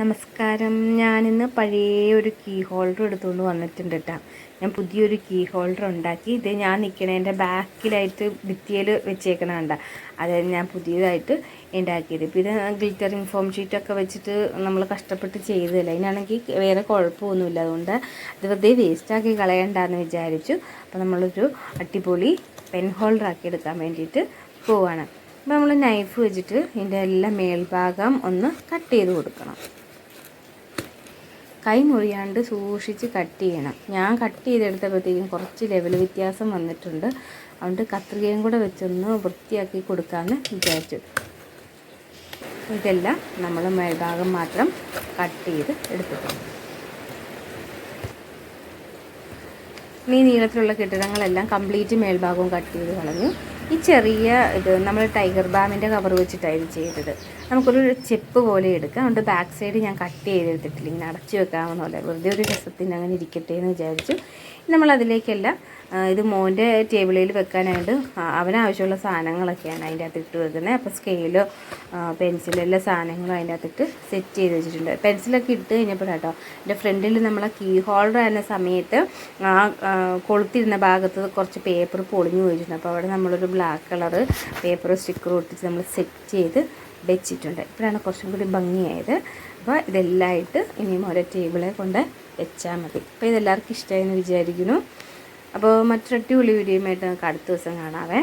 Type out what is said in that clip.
നമസ്കാരം. ഞാനിന്ന് പഴയ ഒരു കീ ഹോൾഡർ എടുത്തുകൊണ്ട് വന്നിട്ടുണ്ട് കേട്ടോ ഞാൻ പുതിയൊരു കീ ഹോൾഡർ ഉണ്ടാക്കി. ഇത് ഞാൻ നിൽക്കണതിന്റെ ബാക്കിലായിട്ട് ഭിത്തിയിൽ വെച്ചേക്കണ അതായത് അത് ഞാൻ പുതിയതായിട്ട് ഉണ്ടാക്കിയത് ഇപ്പോൾ ഇത് ഗ്ലിറ്ററിങ് ഫോം ഷീറ്റൊക്കെ വെച്ചിട്ട് നമ്മൾ കഷ്ടപ്പെട്ട് ചെയ്തതല്ല? അതിനാണെങ്കിൽ വേറെ കുഴപ്പമൊന്നുമില്ല. അതുകൊണ്ട് അത് വെറുതെ വേസ്റ്റാക്കി കളയണ്ടെന്ന് വിചാരിച്ചു. അപ്പോൾ നമ്മളൊരു അടിപൊളി പെൻ ഹോൾഡർ ആക്കി എടുക്കാൻ വേണ്ടിയിട്ട് പോവാണ്. അപ്പോൾ നമ്മൾ നൈഫ് വെച്ചിട്ട് ഇതിന്റെ എല്ലാ മേൽഭാഗം ഒന്ന് കട്ട് ചെയ്ത് കൊടുക്കണം. കൈ മുറിയാണ്ട് സൂക്ഷിച്ച് കട്ട് ചെയ്യണം. ഞാൻ കട്ട് ചെയ്തെടുത്തപ്പോഴത്തേക്കും കുറച്ച് ലെവൽ വ്യത്യാസം വന്നിട്ടുണ്ട്. അതുകൊണ്ട് കത്രികയും കൂടെ വെച്ചൊന്ന് വൃത്തിയാക്കി കൊടുക്കാമെന്ന് വിചാരിച്ചു. ഇതെല്ലാം നമ്മൾ മേൽഭാഗം മാത്രം കട്ട് ചെയ്ത് എടുത്തിട്ടുണ്ട്. ഈ നീളത്തിലുള്ള കെട്ടിടങ്ങളെല്ലാം കംപ്ലീറ്റ് മേൽഭാഗവും കട്ട് ചെയ്ത് കളഞ്ഞു. ഈ ചെറിയ ഇത് നമ്മൾ ടൈഗർ ബാമിന്റെ കവർ വെച്ചിട്ടാണ് ഇത് ചെയ്തത്. നമുക്കൊരു ചെപ്പ് പോലെ എടുക്കാം. അതുകൊണ്ട് ബാക്ക് സൈഡ് ഞാൻ കട്ട് ചെയ്തെടുത്തിട്ടില്ല. ഇങ്ങനെ അടച്ചു വെക്കാമെന്നുള്ള പോലെ വെറുതെ ഒരു രസത്തിന് അങ്ങനെ ഇരിക്കട്ടെ എന്ന് വിചാരിച്ചു. നമ്മളതിലേക്കെല്ലാം ഇത് മോന്റെ ടേബിളിൽ വെക്കാനായിട്ട് അവനാവശ്യമുള്ള സാധനങ്ങളൊക്കെയാണ് അതിന്റെ അകത്ത് ഇട്ട് വെക്കുന്നത് അപ്പോൾ സ്കെയിലോ പെൻസിലോ എല്ലാ സാധനങ്ങളും അതിന്റെ അകത്തിട്ട് സെറ്റ് ചെയ്ത് വെച്ചിട്ടുണ്ട്. പെൻസിലൊക്കെ ഇട്ട് കഴിഞ്ഞപ്പോഴാട്ടോ എന്റെ ഫ്രണ്ടിൽ നമ്മളെ കീ ഹോൾഡർ ആയിരുന്ന സമയത്ത് ആ, കൊളുത്തിരുന്ന ഭാഗത്ത് കുറച്ച് പേപ്പർ പൊളിഞ്ഞു പോയിട്ടുണ്ട്. അപ്പോൾ അവിടെ നമ്മളൊരു ബ്ലാക്ക് കളറ് പേപ്പർ സ്റ്റിക്കർ ഒട്ടിച്ച് നമ്മൾ സെറ്റ് ചെയ്ത് വെച്ചിട്ടുണ്ട്. ഇപ്പോഴാണ് കുറച്ചും കൂടി ഭംഗിയായത്. അപ്പോൾ ഇതെല്ലാം ആയിട്ട് ഇനിയും ഓരോ ടേബിളെ കൊണ്ട് വെച്ചാൽ മതി. അപ്പോൾ ഇതെല്ലാവർക്കും ഇഷ്ടമായി എന്ന് വിചാരിക്കുന്നു. അപ്പോൾ മറ്റൊരു അടിപൊളി വീഡിയോയുമായിട്ട് നമുക്ക് അടുത്ത ദിവസം കാണാവേ.